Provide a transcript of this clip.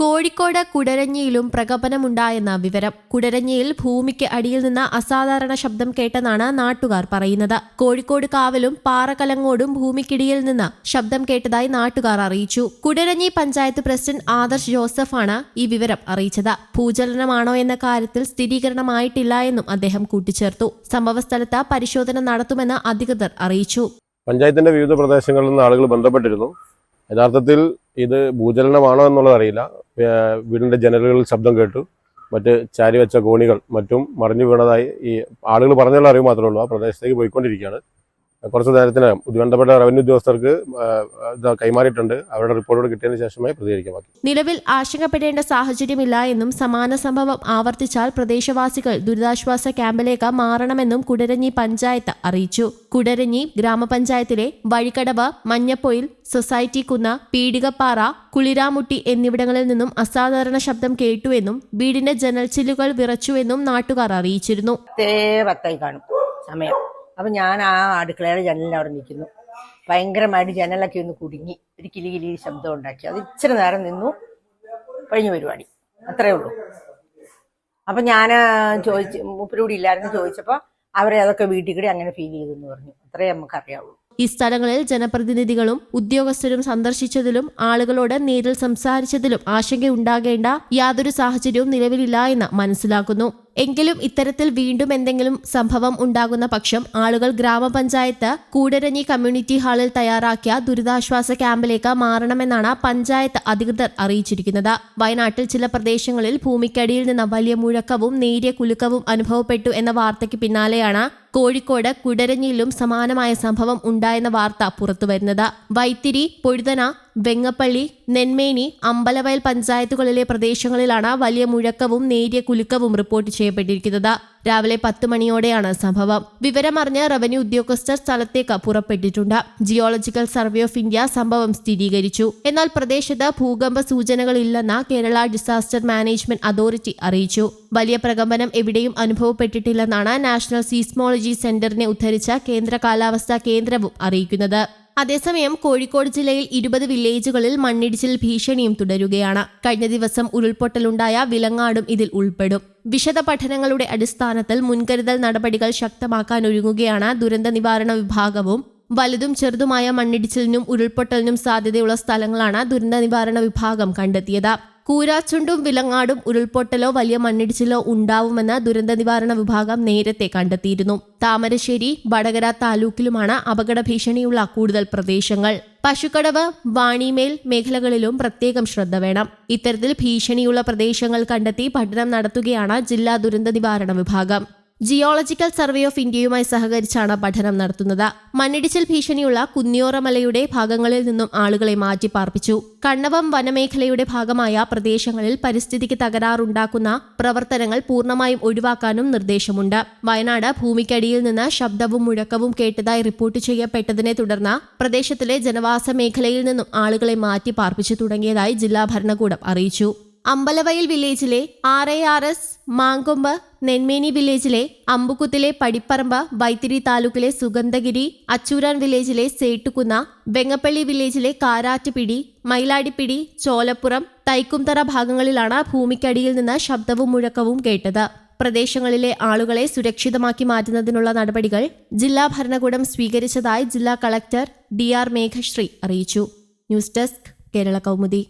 കോഴിക്കോട് കുടരഞ്ഞിയിലും പ്രകമ്പനമുണ്ടായെന്ന വിവരം. കുടരഞ്ഞിയിൽ ഭൂമിക്ക് അടിയിൽ നിന്ന് അസാധാരണ ശബ്ദം കേട്ടെന്നാണ് നാട്ടുകാർ പറയുന്നത്. കോഴിക്കോട് കാവലും പാറകലങ്ങോടും ഭൂമിക്കിടിയിൽ നിന്ന് ശബ്ദം കേട്ടതായി നാട്ടുകാർ അറിയിച്ചു. കുടരഞ്ഞി പഞ്ചായത്ത് പ്രസിഡന്റ് ആദർശ് ജോസഫാണ് ഈ വിവരം അറിയിച്ചത്. ഭൂചലനമാണോ എന്ന കാര്യത്തിൽ സ്ഥിരീകരണമായിട്ടില്ല എന്നും അദ്ദേഹം കൂട്ടിച്ചേർത്തു. സംഭവസ്ഥലത്ത് പരിശോധന നടത്തുമെന്ന് അധികൃതർ അറിയിച്ചു. പഞ്ചായത്തിന്റെ വിവിധ പ്രദേശങ്ങളിൽ നിന്ന് ആളുകൾ ബന്ധപ്പെട്ടിരുന്നു. യഥാർത്ഥത്തിൽ ഇത് ഭൂചലനമാണോ എന്നുള്ളത് അറിയില്ല. ഏർ വീടിന്റെ ജനലുകളിൽ ശബ്ദം കേട്ടു. മറ്റ് ചാരി വെച്ച കോണികൾ മറ്റും മറിഞ്ഞു വീണതായി ഈ ആളുകൾ പറഞ്ഞുള്ള അറിവ് മാത്രമേ ഉള്ളൂ. ആ പ്രദേശത്തേക്ക് പോയിക്കൊണ്ടിരിക്കുകയാണ്. കുറച്ച് നേരത്തിനകം ബന്ധപ്പെട്ട റവന്യൂ ഉദ്യോഗസ്ഥർക്ക് കൈമാറിയിട്ടുണ്ട്. അവരുടെ റിപ്പോർട്ടോട് കിട്ടിയതിന് ശേഷമായി പ്രതികരിക്കാൻ ബാക്കി നിലവിൽ ആശങ്കപ്പെടേണ്ട സാഹചര്യമില്ല എന്നും സമാന സംഭവം ആവർത്തിച്ചാൽ പ്രദേശവാസികൾ ദുരിതാശ്വാസ ക്യാമ്പിലേക്ക് മാറണമെന്നും കുടരഞ്ഞി പഞ്ചായത്ത് അറിയിച്ചു. കുടരഞ്ഞി ഗ്രാമപഞ്ചായത്തിലെ വഴിക്കടവ് മഞ്ഞപ്പൊയിൽ സൊസൈറ്റി കുന്ന പീടികപ്പാറ കുളിരാമുട്ടി എന്നിവിടങ്ങളിൽ നിന്നും അസാധാരണ ശബ്ദം കേട്ടുവെന്നും വീടിന്റെ ജനൽച്ചില്ലുകൾ വിറച്ചുവെന്നും നാട്ടുകാർ അറിയിച്ചിരുന്നു. സമയം. അപ്പൊ ഞാൻ ആ അടുക്കളയുടെ ജനലിനവിടെ നിൽക്കുന്നു. ഭയങ്കരമായിട്ട് ജനലൊക്കെ ഒന്ന് കുടുങ്ങി. ഒരു കിലി കിലി ശബ്ദം ഉണ്ടാക്കി. അത് ഇച്ചിരി നേരം നിന്നു. കഴിഞ്ഞു പരിപാടി. അത്രേ ഉള്ളൂ. അപ്പം ഞാൻ ചോദിച്ച് മൂപ്പരൂടി ഇല്ലായിരുന്നു. ചോദിച്ചപ്പോൾ അവരെ അതൊക്കെ വീട്ടിൽ കൂടി അങ്ങനെ ഫീൽ ചെയ്തെന്ന് പറഞ്ഞു. അത്രേ നമുക്ക് അറിയാവുള്ളൂ. ഈ സ്ഥലങ്ങളിൽ ജനപ്രതിനിധികളും ഉദ്യോഗസ്ഥരും സന്ദർശിച്ചതിലും ആളുകളോട് നേരിൽ സംസാരിച്ചതിലും ആശങ്കയുണ്ടാകേണ്ട യാതൊരു സാഹചര്യവും നിലവിലില്ല എന്ന് മനസ്സിലാക്കുന്നു. എങ്കിലും ഇത്തരത്തിൽ വീണ്ടും എന്തെങ്കിലും സംഭവം ഉണ്ടാകുന്ന പക്ഷം ആളുകൾ ഗ്രാമപഞ്ചായത്ത് കൂടരഞ്ഞി കമ്മ്യൂണിറ്റി ഹാളിൽ തയ്യാറാക്കിയ ദുരിതാശ്വാസ ക്യാമ്പിലേക്ക് മാറണമെന്നാണ് പഞ്ചായത്ത് അധികൃതർ അറിയിച്ചിരിക്കുന്നത്. വയനാട്ടിൽ ചില പ്രദേശങ്ങളിൽ ഭൂമിക്കടിയിൽ നിന്ന് വലിയ മുഴക്കവും നേരിയ കുലുക്കവും അനുഭവപ്പെട്ടു എന്ന വാർത്തയ്ക്ക് പിന്നാലെയാണ് കോഴിക്കോട് കുടരഞ്ഞിയിലും സമാനമായ സംഭവം ഉണ്ടായെന്ന വാർത്ത പുറത്തുവരുന്നത്. വൈത്തിരി പൊഴുതന വെങ്ങപ്പള്ളി നെന്മേനി അമ്പലവയൽ പഞ്ചായത്തുകളിലെ പ്രദേശങ്ങളിലാണ് വലിയ മുഴക്കവും നേരിയ കുലുക്കവും റിപ്പോർട്ട് ചെയ്യപ്പെട്ടിരിക്കുന്നത്. രാവിലെ പത്ത് മണിയോടെയാണ് സംഭവം. വിവരമറിഞ്ഞ് റവന്യൂ ഉദ്യോഗസ്ഥർ സ്ഥലത്തേക്ക് പുറപ്പെട്ടിട്ടുണ്ട്. ജിയോളജിക്കൽ സർവേ ഓഫ് ഇന്ത്യ സംഭവം സ്ഥിരീകരിച്ചു. എന്നാൽ പ്രദേശത്ത് ഭൂകമ്പ സൂചനകളില്ലെന്ന് കേരള ഡിസാസ്റ്റർ മാനേജ്മെന്റ് അതോറിറ്റി അറിയിച്ചു. വലിയ പ്രകമ്പനം എവിടെയും അനുഭവപ്പെട്ടിട്ടില്ലെന്നാണ് നാഷണൽ സീസ്മോളജി സെന്ററിനെ ഉദ്ധരിച്ച കേന്ദ്ര കാലാവസ്ഥാ കേന്ദ്രവും അറിയിക്കുന്നത്. അതേസമയം കോഴിക്കോട് ജില്ലയിൽ ഇരുപത് വില്ലേജുകളിൽ മണ്ണിടിച്ചിൽ ഭീഷണിയും തുടരുകയാണ്. കഴിഞ്ഞ ദിവസം ഉരുൾപൊട്ടലുണ്ടായ വിലങ്ങാടും ഇതിൽ ഉൾപ്പെടും. വിശദ പഠനങ്ങളുടെ അടിസ്ഥാനത്തിൽ മുൻകരുതൽ നടപടികൾ ശക്തമാക്കാൻ ഒരുങ്ങുകയാണ് ദുരന്ത നിവാരണ വിഭാഗവും. വലുതും ചെറുതുമായ മണ്ണിടിച്ചിലിനും ഉരുൾപൊട്ടലിനും സാധ്യതയുള്ള സ്ഥലങ്ങളാണ് ദുരന്ത നിവാരണ വിഭാഗം കണ്ടെത്തിയത്. കൂരാച്ചുണ്ടും വിലങ്ങാടും ഉരുൾപൊട്ടലോ വലിയ മണ്ണിടിച്ചിലോ ഉണ്ടാവുമെന്ന് ദുരന്ത നിവാരണ വിഭാഗം നേരത്തെ കണ്ടെത്തിയിരുന്നു. താമരശ്ശേരി വടകര താലൂക്കിലുമാണ് അപകട ഭീഷണിയുള്ള കൂടുതൽ പ്രദേശങ്ങൾ. പശുക്കടവ് വാണിമേൽ മേഖലകളിലും പ്രത്യേകം ശ്രദ്ധ വേണം. ഇത്തരത്തിൽ ഭീഷണിയുള്ള പ്രദേശങ്ങൾ കണ്ടെത്തി പഠനം നടത്തുകയാണ് ജില്ലാ ദുരന്ത നിവാരണ വിഭാഗം. ജിയോളജിക്കൽ സർവേ ഓഫ് ഇന്ത്യയുമായി സഹകരിച്ചാണ് പഠനം നടത്തുന്നത്. മണ്ണിടിച്ചിൽ ഭീഷണിയുള്ള കുന്നിയോറമലയുടെ ഭാഗങ്ങളിൽ നിന്നും ആളുകളെ മാറ്റി പാർപ്പിച്ചു കണ്ണവം വനമേഖലയുടെ ഭാഗമായ പ്രദേശങ്ങളിൽ പരിസ്ഥിതിക്ക് തകരാറുണ്ടാക്കുന്ന പ്രവർത്തനങ്ങൾ പൂർണമായും ഒഴിവാക്കാനും നിർദ്ദേശമുണ്ട്. വയനാട് ഭൂമിക്കടിയിൽ നിന്ന് ശബ്ദവും മുഴക്കവും കേട്ടതായി റിപ്പോർട്ട് ചെയ്യപ്പെട്ടതിനെ തുടർന്ന് പ്രദേശത്തിലെ ജനവാസ മേഖലയിൽ നിന്നും ആളുകളെ മാറ്റി പാർപ്പിച്ചു തുടങ്ങിയതായി ജില്ലാ ഭരണകൂടം അറിയിച്ചു. അമ്പലവയൽ വില്ലേജിലെ R A R S Mankombu Nenmeni വില്ലേജിലെ അമ്പുകുത്തിലെ പടിപ്പറമ്പ് വൈത്തിരി താലൂക്കിലെ സുഗന്ധഗിരി അച്ചൂരാൻ വില്ലേജിലെ സേട്ടുകുന്ന വെങ്ങപ്പള്ളി വില്ലേജിലെ കാരാറ്റുപിടി മയിലാടിപ്പിടി ചോലപ്പുറം തൈക്കുംതറ ഭാഗങ്ങളിലാണ് ഭൂമിക്കടിയിൽ നിന്ന് ശബ്ദവും മുഴക്കവും കേട്ടത്. പ്രദേശങ്ങളിലെ ആളുകളെ സുരക്ഷിതമാക്കി മാറ്റുന്നതിനുള്ള നടപടികൾ ജില്ലാ ഭരണകൂടം സ്വീകരിച്ചതായി ജില്ലാ കളക്ടർ ഡി ആർ മേഘശ്രീ അറിയിച്ചു. News desk Kerala Kaumudi.